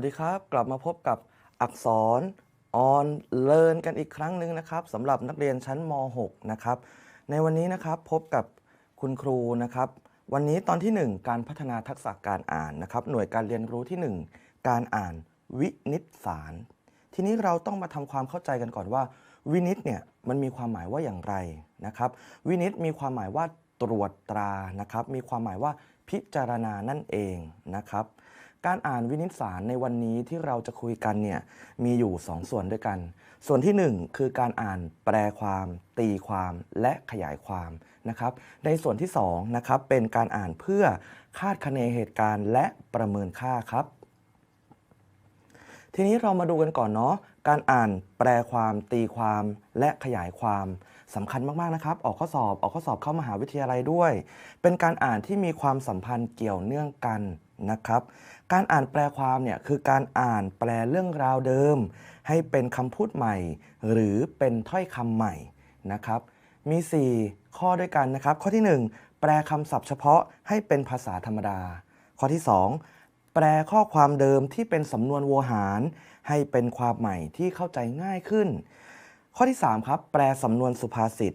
สวัสดีครับ กลับมาพบกับอักษรออนเลินกันอีกครั้งหนึ่งนะครับสำหรับนักเรียนชั้นม .6 นะครับในวันนี้นะครับพบกับคุณครูนะครับ วันนี้ตอนที่ 1 การพัฒนาทักษะการอ่านนะครับ หน่วยการเรียนรู้ที่ 1 การอ่านวินิตสาร ทีนี้เราต้องมาทำความเข้าใจกันก่อนว่า วินิตเนี่ยมันมีความหมายว่าอย่างไรนะครับ วินิตมีความหมายว่าตรวจตรานะครับ มีความหมายว่าพิจารณานั่นเองนะครับ การอ่านวินิตสารในวันนี้ที่เราจะคุยกันเนี่ยมีอยู่ 2 ส่วนด้วยกัน ส่วนที่ 1 คือการอ่านแปลความ ตีความและขยายความนะครับในส่วนที่2นะครับเป็นการอ่านเพื่อคาดคะเนเหตุการณ์ และประเมินค่าครับ ทีนี้เรามาดูกันก่อนเนาะการอ่านแปลความตีความและขยายความสำคัญมาก ๆ นะครับ ออกข้อสอบ ออกข้อสอบเข้ามหาวิทยาลัยด้วย เป็นการอ่านที่มีความสัมพันธ์เกี่ยวเนื่องกัน นะครับ การอ่านแปลความเนี่ยคือการอ่านแปลเรื่องราวเดิม ให้เป็นคำพูดใหม่ หรือเป็นถ้อยคำใหม่นะครับ มี 4 ข้อด้วยกันนะครับ ข้อที่ 1 แปลคำศัพท์เฉพาะให้เป็นภาษาธรรมดา ข้อที่ 2 แปลข้อความเดิมที่เป็นสำนวนโวหาร ให้เป็นความใหม่ที่เข้าใจง่ายขึ้น ข้อที่ 3 ครับ แปลสำนวนสุภาษิต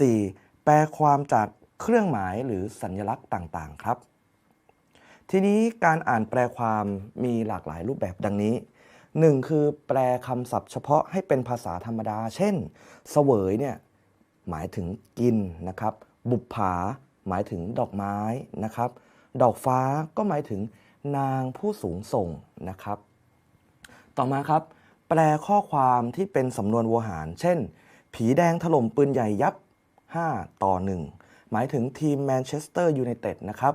4. แปลความจากเครื่องหมายหรือสัญลักษณ์ต่าง ๆ ครับ ทีนี้การอ่านแปลความมีหลากหลายรูปแบบดังนี้ 1. คือแปลคำศัพท์เฉพาะให้เป็นภาษาธรรมดา เช่น เสวยเนี่ยหมายถึงกินนะครับ บุปผาหมายถึงดอกไม้นะครับ ดอกฟ้าก็หมายถึงนางผู้สูงส่งนะครับ ต่อมาครับ แปลข้อความที่เป็นสำนวนโวหาร เช่น ผีแดงถล่มปืนใหญ่ยับ 5 ต่อ 1 หมายถึงทีมแมนเชสเตอร์ยูไนเต็ดนะครับ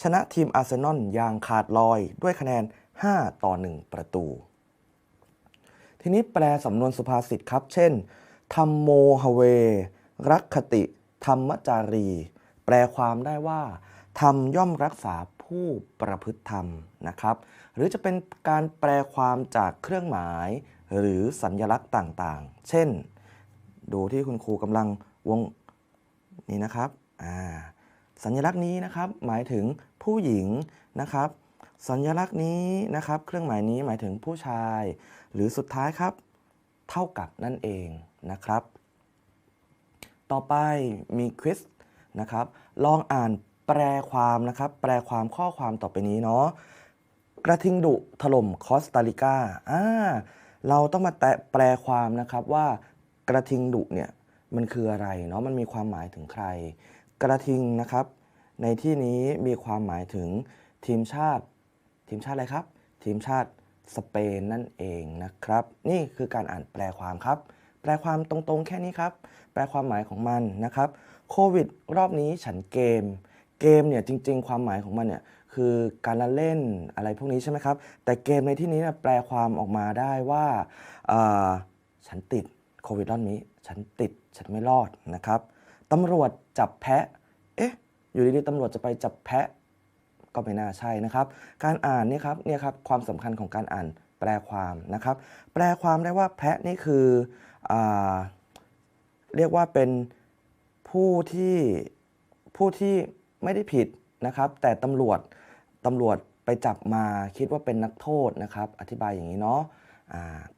ชนะทีมอาร์เซนอลอย่างขาดลอยด้วยคะแนน 5 ต่อ 1 ประตู ทีนี้แปลสำนวนสุภาษิตครับ เช่นธรรมโมหเว รักคติ ธรรมจารี แปลความได้ว่า ธรรมย่อมรักษาผู้ประพฤติธรรมนะครับ หรือจะเป็นการแปลความจากเครื่องหมาย หรือสัญญลักษณ์ต่างๆ เช่น ดูที่คุณครูกำลังวง นี่นะครับ อ่า สัญลักษณ์นี้นะครับหมายถึงผู้หญิงนะครับ สัญลักษณ์นี้นะครับ เครื่องหมายนี้หมายถึงผู้ชาย หรือสุดท้ายครับ เท่ากับนั่นเองนะครับ ต่อไปมีควิสนะครับ ลองอ่านแปลความนะครับ แปลความข้อความต่อไปนี้เนาะกระทิงดุถล่มคอสตาริกาอ่าเราต้องมาแตะแปลความนะครับว่ากระทิงดุเนี่ยมันคืออะไรเนาะมันมีความหมายถึงใคร กระทิงนะครับ ในที่นี้มีความหมายถึงทีมชาติ ทีมชาติอะไรครับ ทีมชาติสเปนนั่นเองนะครับ นี่คือการอ่านแปลความครับ แปลความตรงๆแค่นี้ครับ แปลความหมายของมันนะครับโควิดรอบนี้ฉันเกม เกมเนี่ยจริง ๆ ความหมายของมันเนี่ยคือการละเล่นอะไรพวกนี้ใช่ไหมครับ แต่เกมในที่นี้แปลความออกมาได้ว่าอ่าฉันติดโควิดรอบนี้ ฉันติดฉันไม่รอดนะครับตำรวจ จับแพะ เอ๊ะ อยู่ดีๆตำรวจจะไปจับแพะ ก็ไม่น่าใช่นะครับ การอ่านเนี่ยครับ เนี่ยครับ ความสำคัญของการอ่านแปลความนะครับ แปลความได้ว่าแพะนี่คืออเรียกว่าเป็นผู้ที่ผู้ที่ไม่ได้ผิดนะครับ แต่ตำรวจตำรวจไปจับมาคิดว่าเป็นนักโทษนะครับ อธิบายอย่างนี้เนาะ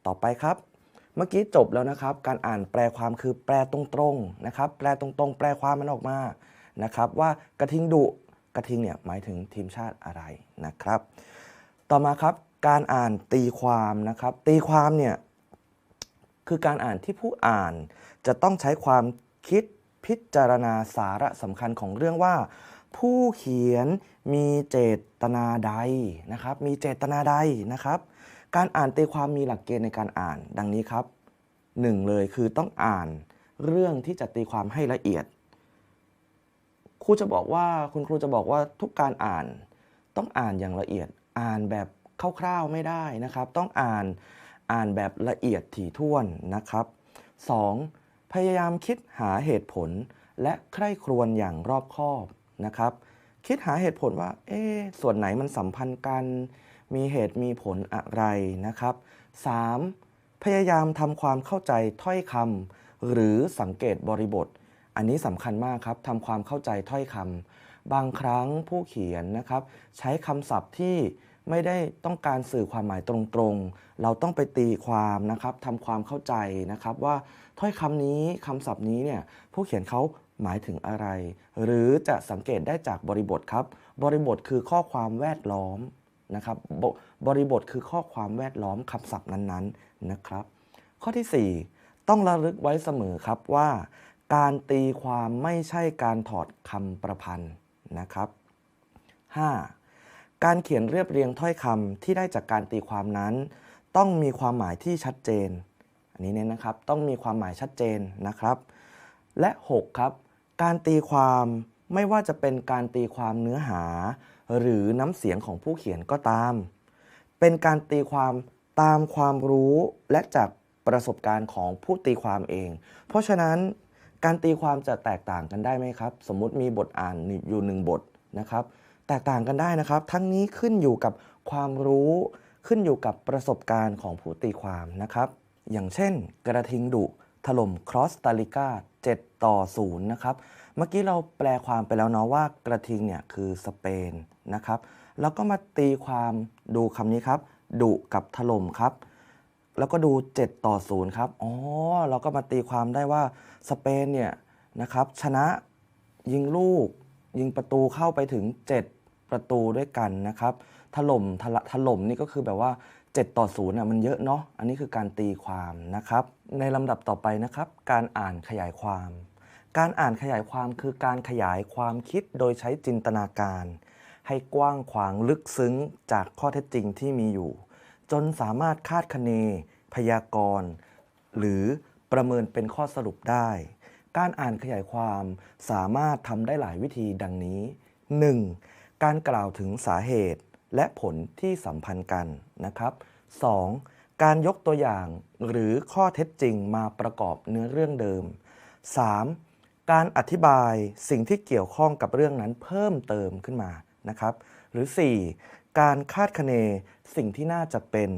ต่อไปครับ เมื่อกี้จบแล้วนะครับ การอ่านแปลความคือแปลตรงๆนะครับ แปลตรงๆ แปลความมันออกมานะครับ ว่ากระทิงดุกระทิงเนี่ยหมายถึงทีมชาติอะไรนะครับ ต่อมาครับการอ่านตีความนะครับ ตีความเนี่ยคือการอ่านที่ผู้อ่านจะต้องใช้ความคิดพิจารณาสาระสำคัญของเรื่องว่า ผู้เขียนมีเจตนาใดนะครับ มีเจตนาใดนะครับ การอ่านตีความมีหลักเกณฑ์ในการอ่านดังนี้ครับหนึ่งเลยคือต้องอ่านเรื่องที่จะตีความให้ละเอียด ครูจะบอกว่าคุณครูจะบอกว่าทุกการอ่านต้องอ่านอย่างละเอียด อ่านแบบคร่าวๆไม่ได้นะครับ ต้องอ่านอ่านแบบละเอียดถี่ถ้วนนะครับ 2. พยายามคิดหาเหตุผล และใคร่ครวญอย่างรอบคอบนะครับ คิดหาเหตุผลว่าเอ๊ส่วนไหนมันสัมพันธ์กัน มีเหตุมีผลอะไรนะครับ 3. พยายามทำความเข้าใจถ้อยคำหรือสังเกตบริบท อันนี้สำคัญมากครับทำความเข้าใจถ้อยคำบางครั้งผู้เขียนนะครับ ใช้คำศัพท์ที่ไม่ได้ต้องการสื่อความหมายตรงๆ เราต้องไปตีความนะครับทำความเข้าใจนะครับ ว่าถ้อยคำนี้คำศัพท์นี้เนี่ยผู้เขียนเขาหมายถึงอะไร หรือจะสังเกตได้จากบริบทครับ บริบทคือข้อความแวดล้อม นะครับบบริบทคือข้อความแวดล้อมคำศัพท์นั้นๆนะครับ ข้อที่ 4 ต้องระลึกไว้เสมอครับว่า การตีความไม่ใช่การถอดคำประพันธ์นะครับ 5. การเขียนเรียบเรียงถ้อยคำที่ได้จากการตีความนั้น ต้องมีความหมายที่ชัดเจน อันนี้เน้นนะครับต้องมีความหมายชัดเจนนะครับ และ 6 ครับ การตีความไม่ว่าจะเป็นการตีความเนื้อหา หรือน้ำเสียงของผู้เขียนก็ตาม เป็นการตีความตามความรู้และจากประสบการณ์ของผู้ตีความเอง เพราะฉะนั้นการตีความจะแตกต่างกันได้ไหมครับ สมมุติมีบทอ่านอยู่หนึ่งบทนะครับ แตกต่างกันได้นะครับ ทั้งนี้ขึ้นอยู่กับความรู้ขึ้นอยู่กับประสบการณ์ของผู้ตีความนะครับ อย่างเช่น กระทิงดุถล่มครอสตาริกา7 ต่อ 0 นะครับ เมื่อกี้เราแปลความไปแล้วเนาะว่ากระทิงเนี่ยคือสเปนนะครับแล้วก็มาตีความดูคำนี้ครับดุกับถล่มครับ แล้วก็ดู 7 ต่อ 0 ครับอ๋อเราก็มาตีความได้ว่าสเปนเนี่ยนะครับชนะยิงลูก ยิงประตูเข้าไปถึง 7 ประตูด้วยกันนะครับถล่มถละถล่มนี่ก็คือแบบว่า 7 ต่อ0น่ะมันเยอะเนาะอันนี้คือการตีความนะครับ ในลำดับต่อไปนะครับ การอ่านขยายความ การอ่านขยายความคือการขยายความคิดโดยใช้จินตนาการ ให้กว้างขวางลึกซึ้งจากข้อเท็จจริงที่มีอยู่ จนสามารถคาดคะเน พยากรณ์ หรือประเมินเป็นข้อสรุปได้ การอ่านขยายความสามารถทำได้หลายวิธีดังนี้ 1. การกล่าวถึงสาเหตุและผลที่สัมพันธ์กันนะครับ 2. การยกตัวอย่างหรือข้อเท็จจริงมาประกอบเนื้อเรื่องเดิม 3. การอธิบายสิ่งที่เกี่ยวข้องกับเรื่องนั้นเพิ่มเติมขึ้นมานะครับ หรือ 4. การคาดคะเนสิ่งที่น่าจะเป็น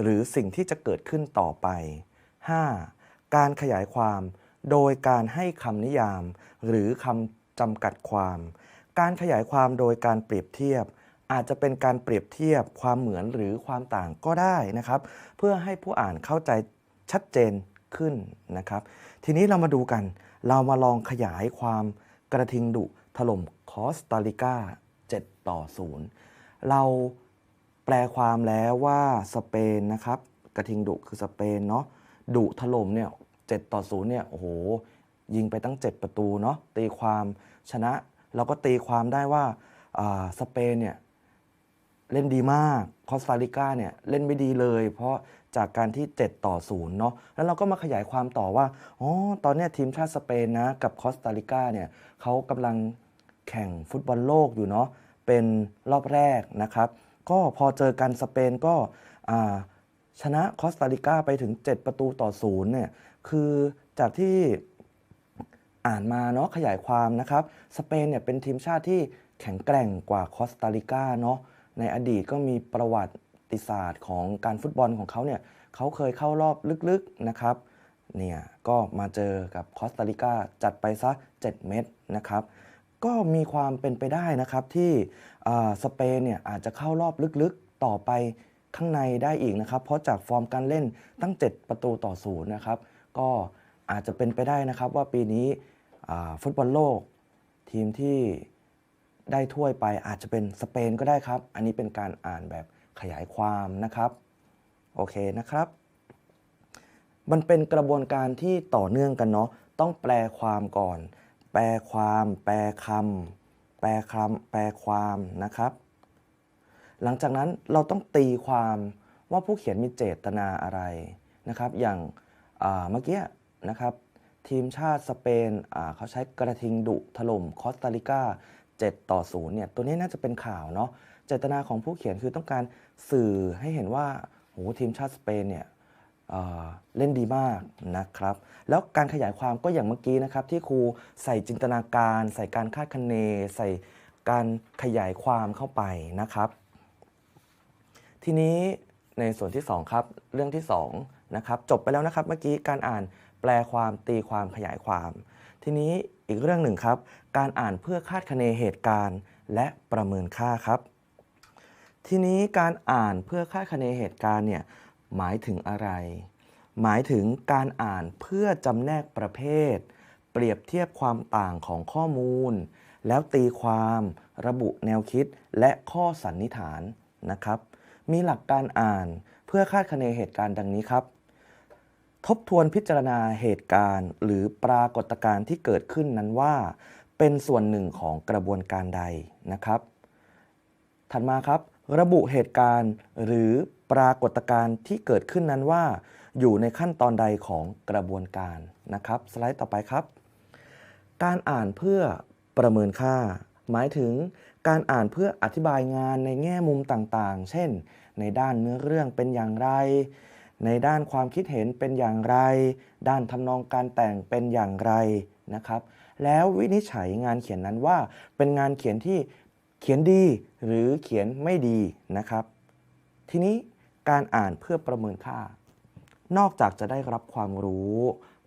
หรือสิ่งที่จะเกิดขึ้นต่อไป 5. การขยายความโดยการให้คำนิยาม หรือคำจำกัดความ การขยายความโดยการเปรียบเทียบ อาจจะเป็นการเปรียบเทียบความเหมือนหรือความต่างก็ได้นะครับ เพื่อให้ผู้อ่านเข้าใจชัดเจนขึ้นนะครับ ทีนี้เรามาดูกัน เรามาลองขยายความกระทิงดุถล่มคอสตาริกา7 ต่อ 0 เราแปลความแล้วว่าสเปนนะครับ กระทิงดุคือสเปนเนาะดุถล่มเนี่ย7ต่อ 0 เนี่ย โอ้โห ยิงไปตั้ง 7 ประตูเนาะตีความชนะ เราก็ตีความได้ว่าสเปนเนี่ยเล่นดีมาก คอสตาริกาเนี่ยเล่นไม่ดีเลย เพราะ จากการที่ 7 ต่อ0เนาะแล้วเราก็มาขยายความต่อว่าอ๋อตอนนี้ทีมชาติสเปนนะกับคอสตาริกาเนี่ยเขากำลังแข่งฟุตบอลโลกอยู่เนาะเป็นรอบแรกนะครับ ก็พอเจอกันสเปนก็ชนะคอสตาริกาไปถึง 7 ประตูต่อ0เนี่ยคือจากที่อ่านมาเนาะขยายความนะครับ สเปนเนี่ยเป็นทีมชาติที่แข็งแกร่งกว่าคอสตาริกาเนาะในอดีตก็มีประวัติ ติศาสตร์ของการฟุตบอลของเขาเนี่ยเขาเคยเข้ารอบลึกๆนะครับเนี่ยก็มาเจอกับคอสตาริกาจัดไปซะ 7 เม็ดนะครับ ก็มีความเป็นไปได้นะครับที่สเปนเนี่ยอาจจะเข้ารอบลึกๆต่อไปข้างในได้อีกนะครับ เพราะจากฟอร์มการเล่นตั้ง 7 ประตูต่อศูนย์นะครับ ก็อาจจะเป็นไปได้นะครับว่าปีนี้ฟุตบอลโลก ทีมที่ได้ถ้วยไปอาจจะเป็นสเปนก็ได้ครับ อันนี้เป็นการอ่านแบบ ขยายความนะครับโอเคนะครับ มันเป็นกระบวนการที่ต่อเนื่องกันเนาะต้องแปลความก่อน แปลความ แปลคำแปลคำแปลความนะครับ หลังจากนั้นเราต้องตีความว่าผู้เขียนมีเจตนาอะไรนะครับ อย่างเมื่อกี้นะครับ ทีมชาติสเปนเขาใช้กระทิงดุถล่มคอสตาริกา 7 ต่อ0เนี่ยตัวนี้น่าจะเป็นข่าวเนาะเจตนาของผู้เขียนคือต้องการสื่อให้เห็นว่าโหทีมชาติสเปนเนี่ยเเล่นดีมากนะครับ แล้วการขยายความก็อย่างเมื่อกี้นะครับ ที่ครูใส่จินตนาการ ใส่การคาดคะเน ใส่การขยายความเข้าไปนะครับ ทีนี้ในส่วนที่ 2 ครับ เรื่องที่2นะครับจบไปแล้วนะครับเมื่อกี้การอ่านแปลความตีความขยายความ ทีนี้ อีกเรื่องหนึ่งครับ การอ่านเพื่อคาดคะเนเหตุการณ์ และประเมินค่าครับ ทีนี้การอ่านเพื่อคาดคะเนเหตุการณ์เนี่ยหมายถึงอะไร หมายถึงการอ่านเพื่อจำแนกประเภท เปรียบเทียบความต่างของข้อมูล แล้วตีความระบุแนวคิดและข้อสันนิษฐานนะครับ มีหลักการอ่านเพื่อคาดคะเนเหตุการณ์ดังนี้ครับ ทบทวนพิจารณาเหตุการณ์ หรือปรากฏการณ์ที่เกิดขึ้นนั้นว่า เป็นส่วนหนึ่งของกระบวนการใดนะครับ ถัดมาครับ ระบุเหตุการณ์หรือปรากฏการณ์ที่เกิดขึ้นนั้นว่า อยู่ในขั้นตอนใดของกระบวนการนะครับ สไลด์ต่อไปครับ การอ่านเพื่อประเมินค่า หมายถึงการอ่านเพื่ออธิบายงานในแง่มุมต่างๆ เช่น ในด้านเนื้อเรื่องเป็นอย่างไร ในด้านความคิดเห็นเป็นอย่างไร ด้านทำนองการแต่งเป็นอย่างไรนะครับ แล้ววินิจฉัยงานเขียนนั้นว่าเป็นงานเขียนที่เขียนดีหรือเขียนไม่ดีนะครับ ทีนี้การอ่านเพื่อประเมินค่า นอกจากจะได้รับความรู้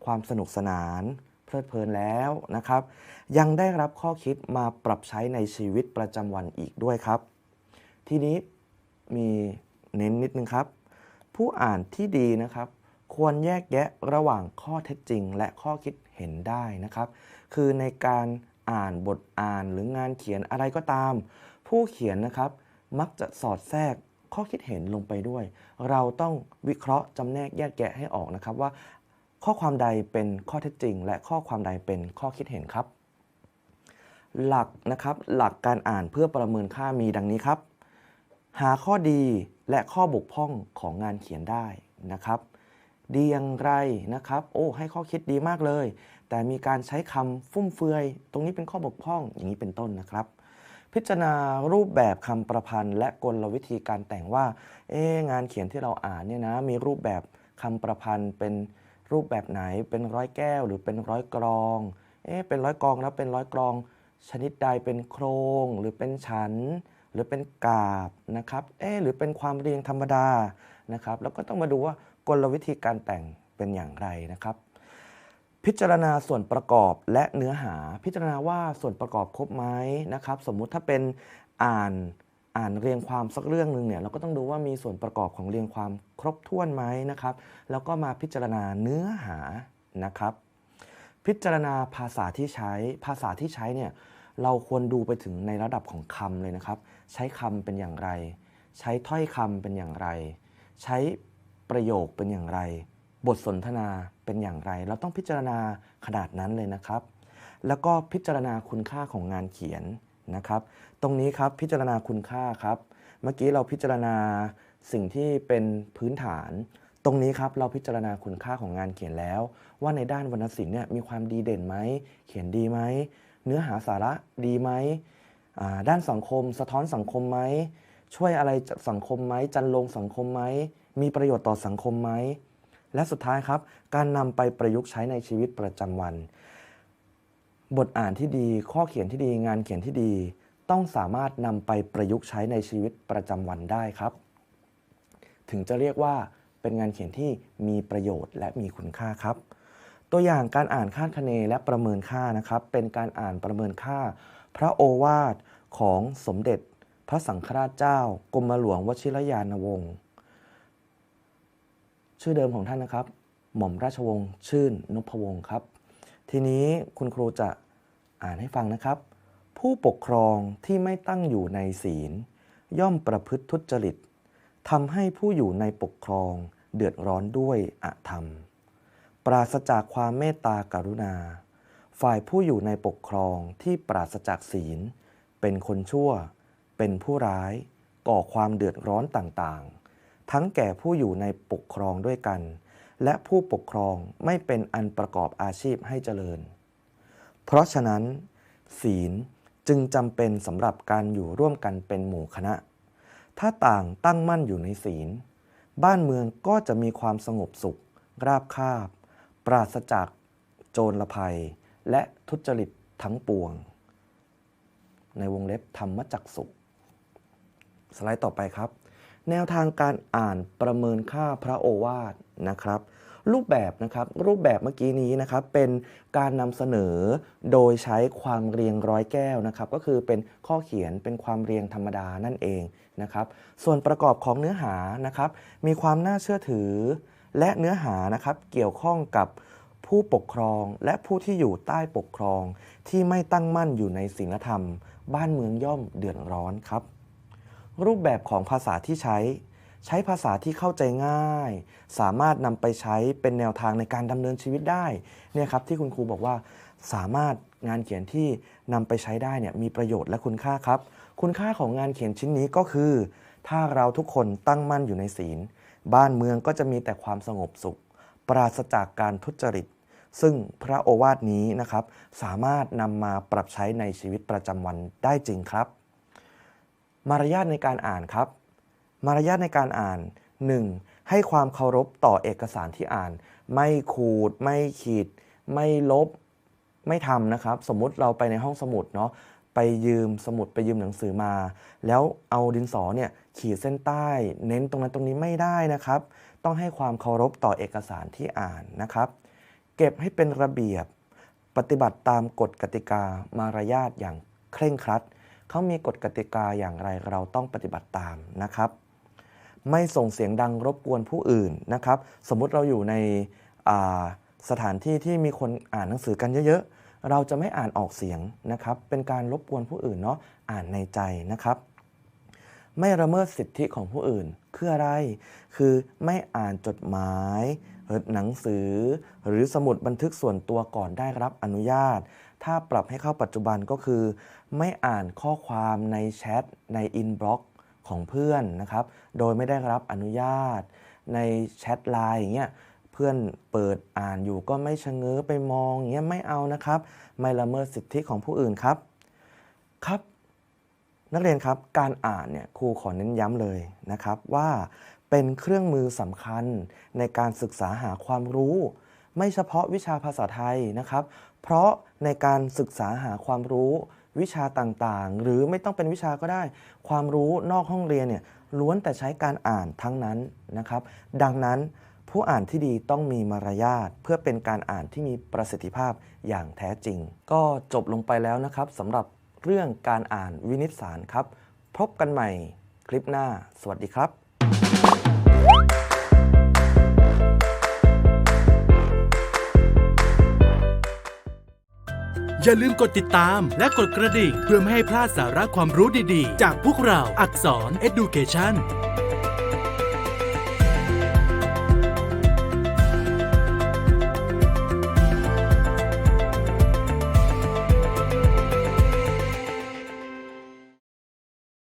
ความสนุกสนาน เพลิดเพลินแล้วนะครับ ยังได้รับข้อคิดมาปรับใช้ในชีวิตประจำวันอีกด้วยครับ ทีนี้มีเน้นนิดนึงครับ ผู้อ่านที่ดีนะครับ ควรแยกแยะระหว่างข้อเท็จจริง และข้อคิดเห็นได้นะครับ คือในการอ่านบทอ่านหรืองานเขียนอะไรก็ตาม ผู้เขียนนะครับ มักจะสอดแทรกข้อคิดเห็นลงไปด้วย เราต้องวิเคราะห์จำแนกแยกแยะให้ออกนะครับว่า ข้อความใดเป็นข้อเท็จจริง และข้อความใดเป็นข้อคิดเห็นครับ หลักนะครับหลักการอ่านเพื่อประเมินค่ามีดังนี้ครับ หาข้อดี และข้อบกพร่องของงานเขียนได้นะครับ ดีอย่างไรนะครับ โอ้ให้ข้อคิดดีมากเลย แต่มีการใช้คำฟุ่มเฟือย ตรงนี้เป็นข้อบกพร่องอย่างนี้เป็นต้นนะครับ พิจารณารูปแบบคำประพันธ์ และกลวิธีการแต่งว่า เอ๊งานเขียนที่เราอ่านเนี่ยนะมีรูปแบบคำประพันธ์เป็นรูปแบบไหนเป็นร้อยแก้ว หรือเป็นร้อยกรองเอ๊ะเป็นร้อยกรองแล้วเป็นร้อยกรอง ชนิดใดเป็นโครงหรือเป็นชั้น หรือเป็นกาบนะครับเอ๊หรือเป็นความเรียงธรรมดานะครับ แล้วก็ต้องมาดูว่ากลวิธีการแต่งเป็นอย่างไรนะครับ พิจารณาส่วนประกอบและเนื้อหา พิจารณาว่าส่วนประกอบครบไหมนะครับ สมมุติถ้าเป็นอ่านอ่านเรียงความสักเรื่องหนึ่งเนี่ยเราก็ต้องดูว่ามีส่วนประกอบของเรียงความครบถ้วนไหมนะครับ แล้วก็มาพิจารณาเนื้อหานะครับ พิจารณาภาษาที่ใช้ภาษาที่ใช้เนี่ย เราควรดูไปถึงในระดับของคำเลยนะครับ ใช้คำเป็นอย่างไร ใช้ถ้อยคำเป็นอย่างไร ใช้ประโยคเป็นอย่างไร บทสนทนาเป็นอย่างไร เราต้องพิจารณาขนาดนั้นเลยนะครับ แล้วก็พิจารณาคุณค่าของงานเขียนนะครับ ตรงนี้ครับพิจารณาคุณค่าครับ เมื่อกี้เราพิจารณาสิ่งที่เป็นพื้นฐาน ตรงนี้ครับเราพิจารณาคุณค่าของงานเขียนแล้ว ว่าในด้านวรรณศิลป์เนี่ยมีความดีเด่นไหมเขียนดีไหม เนื้อหาสาระดีไหมด้านสังคม สะท้อนสังคมไหมช่วยอะไรสังคมไหมจันลงสังคมไหมมีประโยชน์ต่อสังคมไหมและสุดท้ายครับ การนำไปประยุกต์ใช้ในชีวิตประจำวัน บทอ่านที่ดี ข้อเขียนที่ดี งานเขียนที่ดี ต้องสามารถนำไปประยุกต์ใช้ในชีวิตประจำวันได้ครับ ถึงจะเรียกว่าเป็นงานเขียนที่มีประโยชน์และมีคุณค่าครับ ตัวอย่างการอ่านคาดคะเนและประเมินค่านะครับ เป็นการอ่านประเมินค่า พระโอวาทของสมเด็จ พระสังฆราชเจ้ากรมหลวงวชิรยานวงศ์ชื่อเดิมของท่านนะครับ หม่อมราชวงศ์ชื่นนพวงศ์ครับ ทีนี้คุณครูจะอ่านให้ฟังนะครับ ผู้ปกครองที่ไม่ตั้งอยู่ในศีล ย่อมประพฤติทุจริตทำให้ผู้อยู่ในปกครองเดือดร้อนด้วยอธรรม ปราศจากความเมตตากรุณา ฝ่ายผู้อยู่ในปกครองที่ปราศจากศีล เป็นคนชั่ว เป็นผู้ร้าย ก่อความเดือดร้อนต่างๆ ทั้งแก่ผู้อยู่ในปกครองด้วยกัน และผู้ปกครองไม่เป็นอันประกอบอาชีพให้เจริญ เพราะฉะนั้น ศีลจึงจำเป็นสำหรับการอยู่ร่วมกันเป็นหมู่คณะ ถ้าต่างตั้งมั่นอยู่ในศีล บ้านเมืองก็จะมีความสงบสุข ราบคาบ ปราศจากโจรภัย และทุจริตทั้งปวง ในวงเล็บธรรมจักสุสไลด์ต่อไปครับ แนวทางการอ่านประเมินค่าพระโอวาทนะครับ รูปแบบนะครับรูปแบบเมื่อกี้นี้นะครับเป็นการนำเสนอโดยใช้ความเรียงร้อยแก้วนะครับ ก็คือเป็นข้อเขียนเป็นความเรียงธรรมดานั่นเองนะครับ ส่วนประกอบของเนื้อหานะครับ มีความน่าเชื่อถือ และเนื้อหานะครับเกี่ยวข้องกับผู้ปกครองและผู้ที่อยู่ใต้ปกครอง ที่ไม่ตั้งมั่นอยู่ในศีลธรรม บ้านเมืองย่อมเดือดร้อนครับ รูปแบบของภาษาที่ใช้ ใช้ภาษาที่เข้าใจง่าย สามารถนำไปใช้เป็นแนวทางในการดำเนินชีวิตได้เนี่ยครับที่คุณครูบอกว่าสามารถงานเขียนที่นำไปใช้ได้เนี่ยมีประโยชน์และคุณค่าครับ คุณค่าของงานเขียนชิ้นนี้ก็คือ ถ้าเราทุกคนตั้งมั่นอยู่ในศีล บ้านเมืองก็จะมีแต่ความสงบสุข ปราศจากการทุจริต ซึ่งพระโอวาทนี้นะครับ สามารถนำมาปรับใช้ในชีวิตประจำวันได้จริงครับ มารยาทในการอ่านครับ มารยาทในการอ่าน 1. ให้ความเคารพต่อเอกสารที่อ่าน ไม่ขูด ไม่ขีด ไม่ลบไม่ทำนะครับ สมมุติเราไปในห้องสมุดเนาะ ไปยืมสมุดไปยืมหนังสือมา แล้วเอาดินสอเนี่ยขีดเส้นใต้ เน้นตรงนั้นตรงนี้ไม่ได้นะครับ ต้องให้ความเคารพต่อเอกสารที่อ่านนะครับ เก็บให้เป็นระเบียบปฏิบัติตามกฎกติกามารยาทอย่างเคร่งครัดเขามีกฎกติกาอย่างไรเราต้องปฏิบัติตามนะครับ ไม่ส่งเสียงดังรบกวนผู้อื่นนะครับ สมมุติเราอยู่ในสถานที่ที่มีคนอ่านหนังสือกันเยอะๆ เราจะไม่อ่านออกเสียงนะครับ เป็นการรบกวนผู้อื่นเนาะอ่านในใจนะครับ ไม่ละเมิดสิทธิของผู้อื่นคืออะไร คือไม่อ่านจดหมายหรือหนังสือ หรือสมุดบันทึกส่วนตัวก่อนได้รับอนุญาต ถ้าปรับให้เข้าปัจจุบันก็คือ ไม่อ่านข้อความในแชทในอินบล็อกของเพื่อนนะครับ โดยไม่ได้รับอนุญาต ในแชทไลน์อย่างเงี้ย พื่อนเปิดอ่านอยู่ก็ไม่ชะเง้อไปมองอย่างเงี้ยไม่เอานะครับ ไม่ละเมิดสิทธิของผู้อื่นครับครับ นักเรียนครับการอ่านเนี่ยครูขอเน้นย้ำเลยนะครับว่าเป็นเครื่องมือสำคัญในการศึกษาหาความรู้ ไม่เฉพาะวิชาภาษาไทยนะครับ เพราะในการศึกษาหาความรู้วิชาต่างๆ หรือไม่ต้องเป็นวิชาก็ได้ ความรู้นอกห้องเรียนเนี่ยล้วนแต่ใช้การอ่านทั้งนั้นนะครับ ดังนั้น ผู้อ่านที่ดีต้องมีมารยาทเพื่อเป็นการอ่านที่มีประสิทธิภาพอย่างแท้จริง ก็จบลงไปแล้วนะครับสำหรับเรื่องการอ่านวินิจสารครับ พบกันใหม่คลิปหน้า สวัสดีครับอย่าลืมกดติดตามและกดกระดิ่งเพื่อไม่ให้พลาดสาระความรู้ดีๆ จากพวกเราอักษร Education